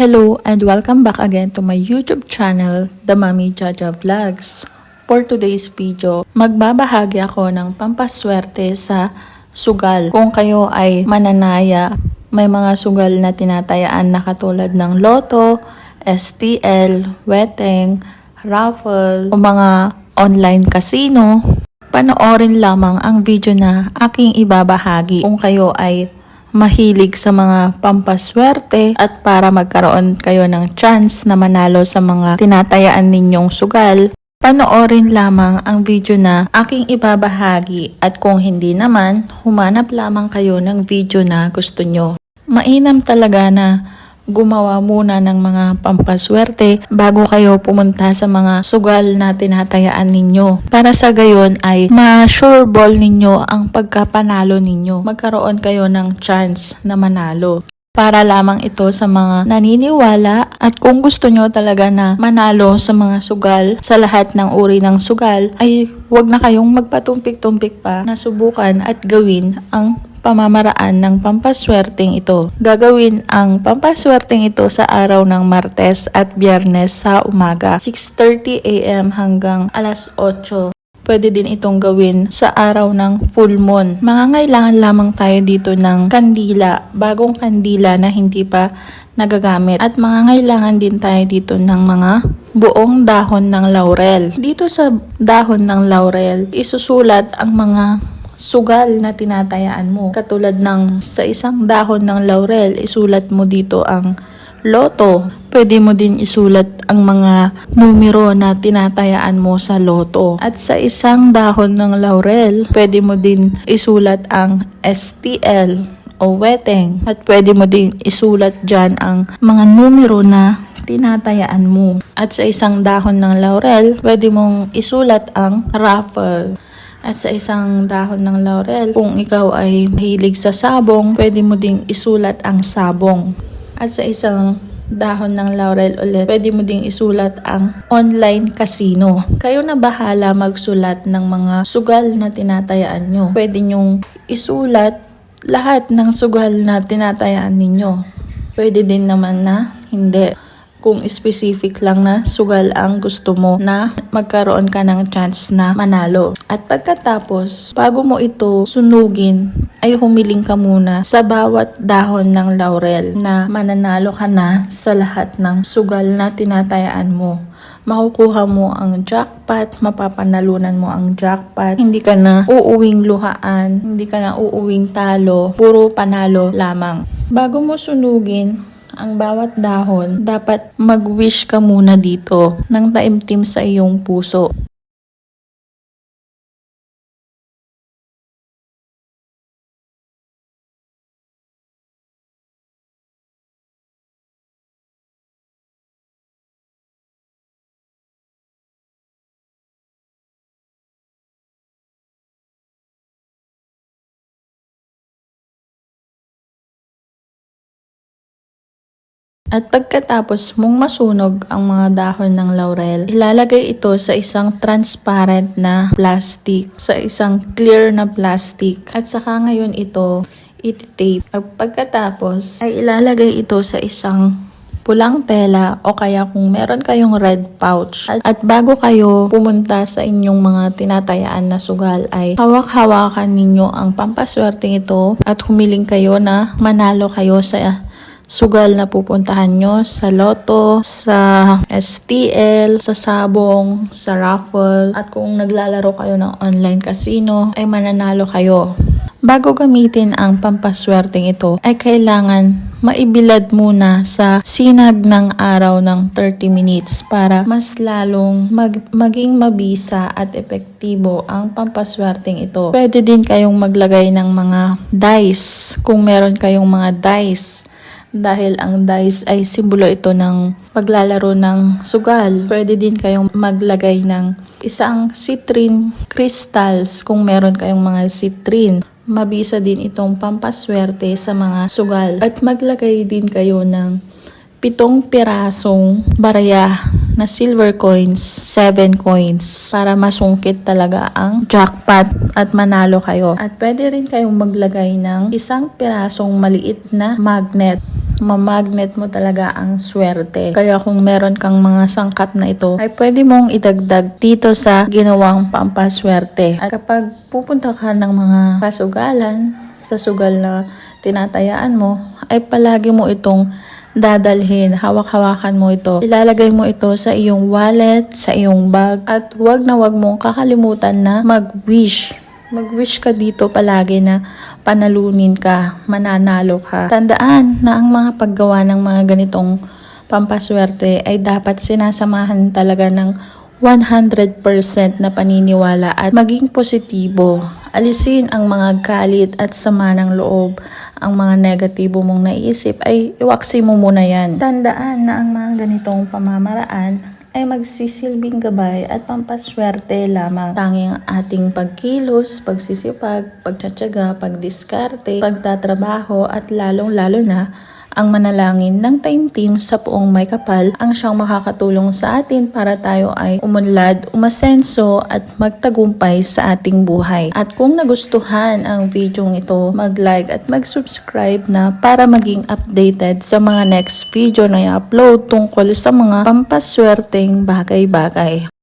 Hello and welcome back again to my YouTube channel, The Mami Jaja Vlogs. For today's video, magbabahagi ako ng pampaswerte sa sugal. Kung kayo ay mananaya, may mga sugal na tinatayaan na katulad ng loto, STL, weteng, raffle, o mga online casino, panoorin lamang ang video na aking ibabahagi kung kayo ay mahilig sa mga pampaswerte at para magkaroon kayo ng chance na manalo sa mga tinatayaan ninyong sugal, panoorin lamang ang video na aking ibabahagi at kung hindi naman, humanap lamang kayo ng video na gusto nyo. Mainam talaga na gumawa muna ng mga pampaswerte bago kayo pumunta sa mga sugal na tinatayaan ninyo. Para sa gayon ay ma-sure ball ninyo ang pagkapanalo ninyo. Magkaroon kayo ng chance na manalo. Para lamang ito sa mga naniniwala at kung gusto nyo talaga na manalo sa mga sugal, sa lahat ng uri ng sugal, ay huwag na kayong magpatumpik-tumpik pa na subukan at gawin ang pamamaraan ng pampaswerteng ito. Gagawin ang pampaswerteng ito sa araw ng Martes at Biyernes sa umaga, 6.30 a.m. hanggang alas 8. Pwede din itong gawin sa araw ng full moon. Mangangailangan lamang tayo dito ng kandila, bagong kandila na hindi pa nagagamit. At mangangailangan din tayo dito ng mga buong dahon ng laurel. Dito sa dahon ng laurel, isusulat ang mga sugal na tinatayaan mo. Katulad ng sa isang dahon ng laurel, isulat mo dito ang loto. Pwede mo din isulat ang mga numero na tinatayaan mo sa loto. At sa isang dahon ng laurel, pwede mo din isulat ang STL o weteng. At pwede mo din isulat dyan ang mga numero na tinatayaan mo. At sa isang dahon ng laurel, pwede mong isulat ang raffle. At sa isang dahon ng laurel, kung ikaw ay mahilig sa sabong, pwede mo ding isulat ang sabong. At sa isang dahon ng laurel ulit, pwede mo ding isulat ang online casino. Kayo na bahala magsulat ng mga sugal na tinatayaan nyo. Pwede nyong isulat lahat ng sugal na tinatayaan ninyo. Pwede din naman na hindi kung specific lang na sugal ang gusto mo na magkaroon ka ng chance na manalo. At pagkatapos, bago mo ito sunugin, ay humiling ka muna sa bawat dahon ng laurel na mananalo ka na sa lahat ng sugal na tinatayaan mo. Makukuha mo ang jackpot, mapapanalunan mo ang jackpot, hindi ka na uuwing luhaan, hindi ka na uuwing talo, puro panalo lamang. Bago mo sunugin, ang bawat dahon, dapat mag-wish ka muna dito ng taimtim sa iyong puso. At pagkatapos mong masunog ang mga dahon ng laurel, ilalagay ito sa isang transparent na plastic, sa isang clear na plastic. At saka ngayon ito iti-tape. At pagkatapos ay ilalagay ito sa isang pulang tela o kaya kung meron kayong red pouch. At, at bago kayo pumunta sa inyong mga tinatayaan na sugal ay hawak-hawakan ninyo ang pampaswerteng ito at humiling kayo na manalo kayo sa sugal na pupuntahan nyo sa loto, sa STL, sa sabong, sa raffle, at kung naglalaro kayo ng online casino, ay mananalo kayo. Bago gamitin ang pampaswerteng ito, ay kailangan maibilad muna sa sinag ng araw ng 30 minutes para mas lalong mag- maging mabisa at epektibo ang pampaswerteng ito. Pwede din kayong maglagay ng mga dice kung meron kayong mga dice dahil ang dice ay simbolo ito ng paglalaro ng sugal. Pwede din kayong maglagay ng isang citrine crystals kung meron kayong mga citrine. Mabisa din itong pampaswerte sa mga sugal. At maglagay din kayo ng pitong pirasong baraya na silver coins, 7 coins, para masungkit talaga ang jackpot at manalo kayo. At pwede rin kayong maglagay ng isang pirasong maliit na magnet mamagnet mo talaga ang swerte. Kaya kung meron kang mga sangkap na ito, ay pwede mong idagdag dito sa ginawang pampaswerte. At kapag pupunta ka ng mga pasugalan, sa sugal na tinatayaan mo, ay palagi mo itong dadalhin, hawak-hawakan mo ito. Ilalagay mo ito sa iyong wallet, sa iyong bag, at wag na wag mong kakalimutan na mag-wish. Mag-wish ka dito palagi na panalunin ka, mananalo ka. Tandaan na ang mga paggawa ng mga ganitong pampaswerte ay dapat sinasamahan talaga ng 100% na paniniwala at maging positibo. Alisin ang mga galit at sama ng loob. Ang mga negatibo mong naisip ay iwaksi mo muna yan. Tandaan na ang mga ganitong pamamaraan ay magsisilbing gabay at pampaswerte lamang. Tanging ang ating pagkilos, pagsisipag, pagtsatsaga, pagdiskarte, pagtatrabaho at lalong-lalo na ang manalangin ng time team sa puong may kapal ang siyang makakatulong sa atin para tayo ay umunlad, umasenso at magtagumpay sa ating buhay. At kung nagustuhan ang video ito, mag-like at mag-subscribe na para maging updated sa mga next video na i-upload tungkol sa mga pampaswerteng bagay-bagay.